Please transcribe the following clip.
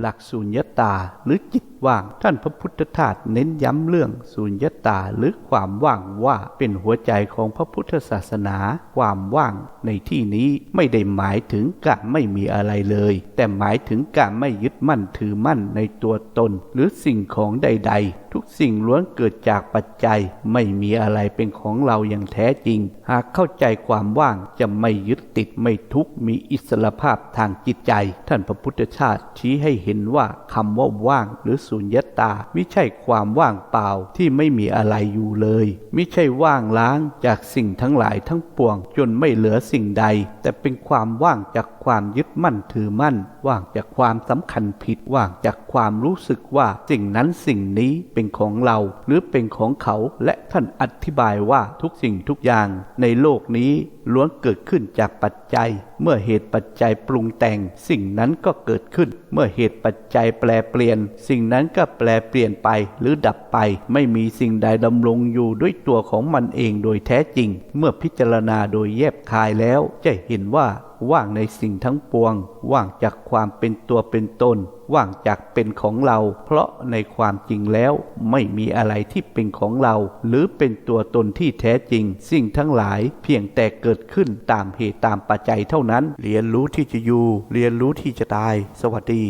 หลักสุญญตาหรือจิตว่างท่านพระพุทธทาสเน้นย้ำเรื่องสุญญตาหรือความว่างว่าเป็นหัวใจของพระพุทธศาสนา ความว่างในที่นี้ไม่ได้หมายถึงการไม่มีอะไรเลย แต่หมายถึงการไม่ยึดมั่นถือมั่นในตัวตน หรือสิ่งของใด ๆ ทุกสิ่งล้วนเกิดจากปัจจัย ไม่มีอะไรเป็นของเราอย่างแท้จริง หากเข้าใจความว่างจะไม่ยึดติดไม่ทุกมีอิสรภาพทางจิตใจ ท่านพระพุทธชาติชี้ให้เห็นว่าคำว่าว่างหรือสุญญตาไม่ใช่ความว่างเปล่าที่ไม่มีอะไรอยู่เลยไม่ใช่ว่างล้างจากสิ่งทั้งหลายทั้งปวง จนไม่เหลือสิ่งใด แต่เป็นความว่างจากความยึดมั่นถือมั่น ว่างจากความสำคัญผิดว่างจากความรู้สึกว่าสิ่งนั้นสิ่งนี้เป็นของเรา หรือเป็นของเขาและท่านอธิบายว่าทุกสิ่งทุกอย่างในโลกนี้ล้วนเกิดขึ้นจากปัจจัยเมื่อเหตุปัจจัยปรุงแต่ง สิ่งนั้นก็เกิดขึ้น เมื่อเหตุปัจจัยแปลเปลี่ยน สิ่งนั้นก็แปลเปลี่ยนไปหรือดับไป ไม่มีสิ่งใดดำรงอยู่ด้วยตัวของมันเองโดยแท้จริง เมื่อพิจารณาโดยแยบคายแล้วจะเห็นว่าว่างในสิ่งทั้งปวง ว่างจากความเป็นตัวเป็นตน ว่างจากเป็นของเรา เพราะในความจริงแล้ว ไม่มีอะไรที่เป็นของเรา หรือเป็นตัวตนที่แท้จริง สิ่งทั้งหลายเพียงแต่เกิดขึ้นตามเหตุตามปัจจัยเท่านั้น เรียนรู้ที่จะอยู่ เรียนรู้ที่จะตาย สวัสดี